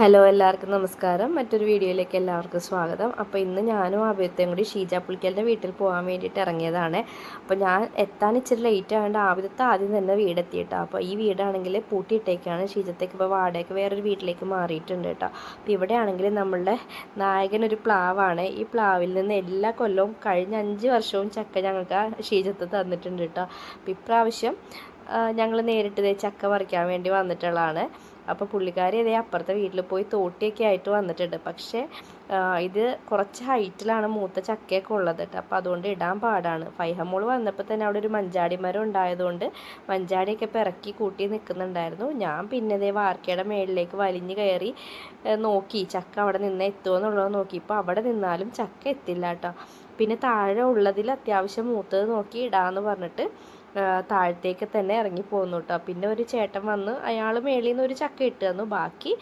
Hello എല്ലാവർക്കും നമസ്കാരം. മറ്റൊരു വീഡിയോയിലേക്ക് എല്ലാവർക്കും സ്വാഗതം. അപ്പോൾ ഇന്ന് ഞാനും ആദ്യത്തെയും കൂടി ഷീജ പുളിക്കലിന്റെ വീട്ടിൽ പോകാൻ വേണ്ടിയിട്ട് ഇറങ്ങിയതാണ്. അപ്പോൾ ഞാൻ എത്താൻ ഇച്ചിരി ലേറ്റ് ആയതുകൊണ്ട് ആദ്യത്തെ ആദ്യം തന്നെ വീടെത്തിയിട്ടോ. അപ്പോൾ ഈ വീടാണെങ്കിൽ പൂട്ടിയിട്ടേക്കാണ് ഷീജത്തേക്ക്. ഇപ്പോൾ വാടകയ്ക്ക് വേറൊരു വീട്ടിലേക്ക് മാറിയിട്ടുണ്ട് കേട്ടോ. അപ്പോൾ ഇവിടെയാണെങ്കിൽ നമ്മളുടെ നായകൻ ഒരു പ്ലാവാണ്. ഈ പ്ലാവിൽ നിന്ന് എല്ലാ കൊല്ലവും കഴിഞ്ഞ അഞ്ച് വർഷവും ചക്ക ഞങ്ങൾക്ക് ഷീജത്ത് തന്നിട്ടുണ്ട് കേട്ടോ. അപ്പോൾ ഇപ്രാവശ്യം ഞങ്ങൾ നേരിട്ട് ചക്ക പറിക്കാൻ വേണ്ടി വന്നിട്ടുള്ളതാണ്. അപ്പോൾ പുള്ളിക്കാരി ഇതേ അപ്പുറത്തെ വീട്ടിൽ പോയി തോട്ടിയൊക്കെ ആയിട്ട് വന്നിട്ടുണ്ട്. പക്ഷേ ഇത് കുറച്ച് ഹൈറ്റിലാണ് മൂത്ത ചക്കയൊക്കെ ഉള്ളത് കേട്ടോ. അപ്പോൾ അതുകൊണ്ട് ഇടാൻ പാടാണ്. ഫൈഹമോൾ വന്നപ്പോൾ തന്നെ അവിടെ ഒരു മഞ്ചാടി മരം ഉണ്ടായതുകൊണ്ട് മഞ്ചാടിയൊക്കെ പിറക്കി കൂട്ടി നിൽക്കുന്നുണ്ടായിരുന്നു ഞാൻ പിന്നെ ഇതേ വാർക്കയുടെ മേളിലേക്ക് വലിഞ്ഞു കയറി നോക്കി. ചക്ക അവിടെ നിന്ന് എത്തുമോ എന്നുള്ളത് നോക്കി. ഇപ്പോൾ അവിടെ നിന്നാലും ചക്ക എത്തില്ല കേട്ടോ. പിന്നെ താഴെ ഉള്ളതിൽ അത്യാവശ്യം മൂത്തത് നോക്കി ഇടാന്ന് പറഞ്ഞിട്ട് താഴത്തേക്ക് തന്നെ ഇറങ്ങി പോന്നു കേട്ടോ പിന്നെ ഒരു ചേട്ടൻ വന്ന് അയാൾ മേളിൽ നിന്ന് ഒരു ചക്ക ഇട്ട് തന്നു. ബാക്കി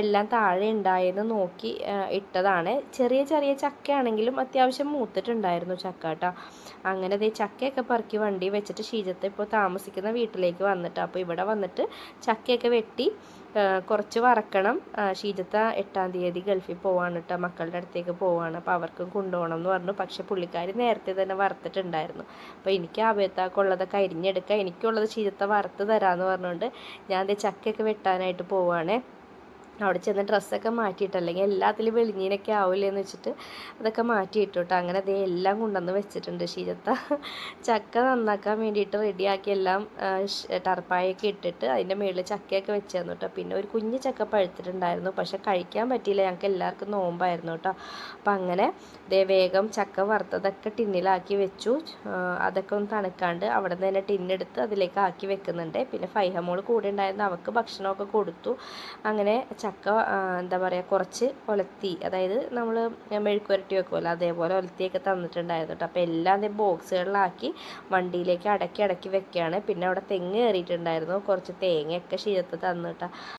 എല്ലാം താഴെ ഉണ്ടായെന്ന് നോക്കി ഇട്ടതാണ്. ചെറിയ ചെറിയ ചക്കയാണെങ്കിലും അത്യാവശ്യം മൂത്തിട്ടുണ്ടായിരുന്നു ചക്ക കേട്ടോ അങ്ങനെ ദേ ചക്കയൊക്കെ പറക്കി വണ്ടി വെച്ചിട്ട് ഷീജത്തെ ഇപ്പോൾ താമസിക്കുന്ന വീട്ടിലേക്ക് വന്നിട്ട് അപ്പോൾ ഇവിടെ വന്നിട്ട് ചക്കയൊക്കെ വെട്ടി കുറച്ച് വറക്കണം. ഷീജത്ത എട്ടാം തീയതി ഗൾഫിൽ പോവാണ് കേട്ടോ മക്കളുടെ അടുത്തേക്ക് പോവാണ്. അപ്പോൾ അവർക്കും കൊണ്ടുപോകണം എന്ന് പറഞ്ഞു. പക്ഷേ പുള്ളിക്കാരി നേരത്തെ തന്നെ വറുത്തിട്ടുണ്ടായിരുന്നു. അപ്പോൾ എനിക്ക് ആബേത്താക്കുള്ളതൊക്കെ അരിഞ്ഞെടുക്കുക എനിക്കുള്ളത് ഷീജത്ത വറുത്ത് തരാമെന്ന് പറഞ്ഞുകൊണ്ട് ഞാൻ ചക്കയൊക്കെ വെട്ടാനായിട്ട് പോവാണേ. അവിടെ ചെന്ന് ഡ്രസ്സൊക്കെ മാറ്റിയിട്ട് അല്ലെങ്കിൽ എല്ലാത്തിലും വെളിഞ്ഞീനൊക്കെ ആവില്ലേ എന്ന് വെച്ചിട്ട് അതൊക്കെ മാറ്റിയിട്ടു കേട്ടോ അങ്ങനെ അതേ എല്ലാം കൊണ്ടുവന്ന് വെച്ചിട്ടുണ്ട് ശീലത്ത ചക്ക നന്നാക്കാൻ വേണ്ടിയിട്ട് റെഡിയാക്കി എല്ലാം ടർപ്പായൊക്കെ ഇട്ടിട്ട് അതിന്റെ മുകളിൽ ചക്കയൊക്കെ വെച്ച് തന്നു കേട്ടോ പിന്നെ ഒരു കുഞ്ഞ് ചക്ക പഴുത്തിട്ടുണ്ടായിരുന്നു. പക്ഷെ കഴിക്കാൻ പറ്റിയില്ല. ഞങ്ങൾക്ക് എല്ലാവർക്കും നോമ്പായിരുന്നു കേട്ടോ അപ്പം അങ്ങനെ ദേ വേഗം ചക്ക വറുത്തതൊക്കെ ടിന്നിലാക്കി വെച്ചു. അതൊക്കെ ഒന്ന് തണുക്കാണ്ട് അവിടെ നിന്ന് തന്നെ ടിന്നെടുത്ത് അതിലേക്ക് ആക്കി വെക്കുന്നുണ്ട്. പിന്നെ ഫൈഹമോൾ കൂടെ ഉണ്ടായിരുന്നു. അവൾക്ക് ഭക്ഷണമൊക്കെ കൊടുത്തു. അങ്ങനെ ചക്ക ആ, എന്താ പറയുക കുറച്ച് ഒലത്തി. അതായത് നമ്മൾ മെഴുക്കുരട്ടി വെക്കുമല്ലോ അതേപോലെ ഒലത്തിയൊക്കെ തന്നിട്ടുണ്ടായിരുന്നു കേട്ടോ അപ്പോൾ എല്ലാം അതേ ബോക്സുകളിലാക്കി വണ്ടിയിലേക്ക് അടക്കി അടക്കി വെക്കുകയാണ് പിന്നെ അവിടെ തെങ്ങ് കയറിയിട്ടുണ്ടായിരുന്നു. കുറച്ച് തേങ്ങയൊക്കെ ശീലത്ത് തന്നു കേട്ടോ